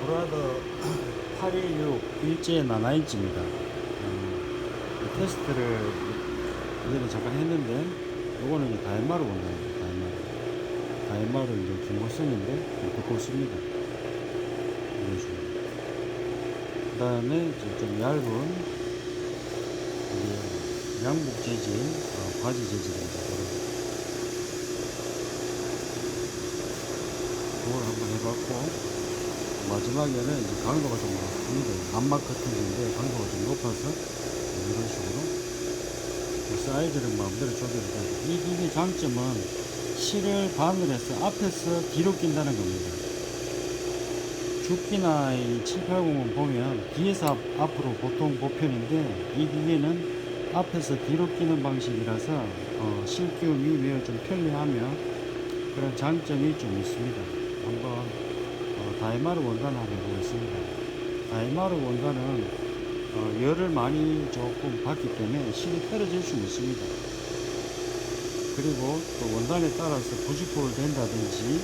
브라더 816 일제 나나인치입니다. 어, 테스트를 그전에 잠깐 했는데 요거는 이제 다이마루 원단입니다. 다이마루. 다이마루 이제 중고성인데 두껍습니다. 이런 식으로. 그 다음에 좀 얇은 양복 재질, 어, 바지 재질입니다. 그걸 한번 해봤고 마지막에는 이제 강도가 좀 높습니다. 암막 커튼인데 강도가 좀 높아서 이런 식으로 그 사이즈를 마음대로 조절해서 이 기기 장점은 실을 바늘에서 앞에서 뒤로 낀다는 겁니다. 죽기나 이 780은 보면 뒤에서 앞, 앞으로 보통 보편인데 이 기계는 앞에서 뒤로 끼는 방식이라서 어, 실 끼움이 매우 좀 편리하며 그런 장점이 좀 있습니다. 한번 어, 다이마르 원단 한번 해보겠습니다. 다이마르 원단은 어, 열을 많이 조금 받기 때문에 실이 떨어질 수 있습니다. 그리고 또 원단에 따라서 부직포를 된다든지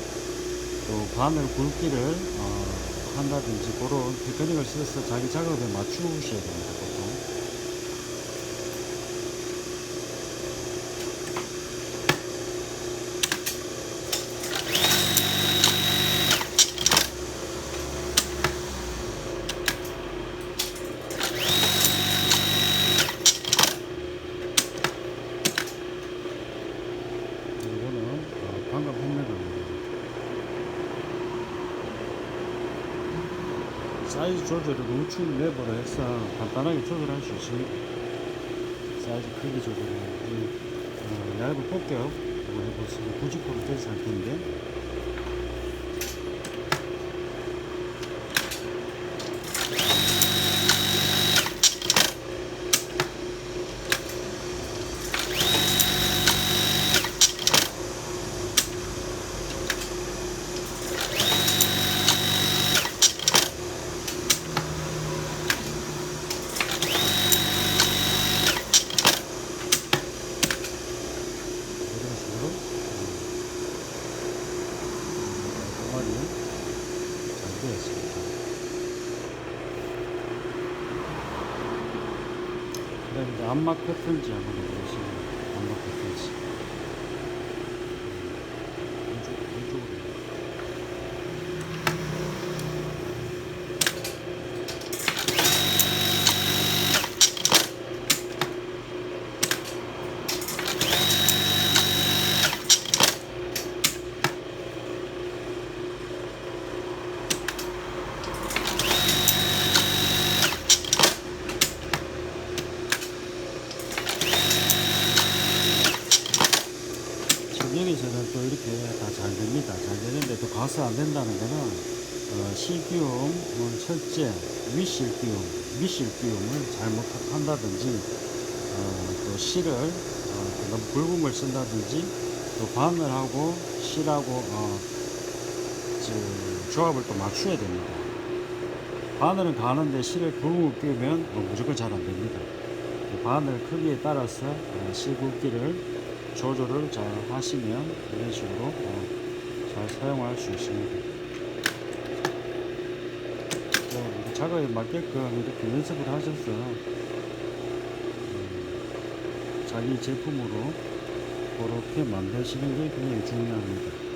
또 바늘 굵기를 어, 한다든지 그런 테크닉을 써서 자기 작업에 맞추셔야 됩니다. 보통. 이거는 어, 방금 했는 겁니다. 사이즈 조절을 우측 레버로 해서 간단하게 조절할 수 있습니다. 사이즈 크기 조절을 이, 어, 얇은 폭격 해보시면 90%된 상태인데 이런 식으로 공간이 잘 되었습니다. 그다음 이제 암막 커튼지 한번 보시면 암막 커튼지 왼쪽 왼쪽으로 지금 여기서는 또 이렇게 다 잘 됩니다. 잘 되는데 또 가서 안 된다는 거는 어, 실기움은 첫째 윗실기움, 밑실기움을 잘못 한다든지 어, 또 실을 어, 또 너무 굵은 걸 쓴다든지 또 바늘하고 실하고 어, 저, 조합을 또 맞춰야 됩니다. 바늘은 가는데 실을 굵은 걸 끼우면 어, 무조건 잘 안 됩니다. 그 바늘 크기에 따라서 어, 실 굵기를 조절을 잘 하시면 이런 식으로 어, 잘 사용할 수 있습니다. 또 이렇게 작업에 맞게끔 이렇게 연습을 하셔서 음, 자기 제품으로 그렇게 만드시는 게 굉장히 중요합니다.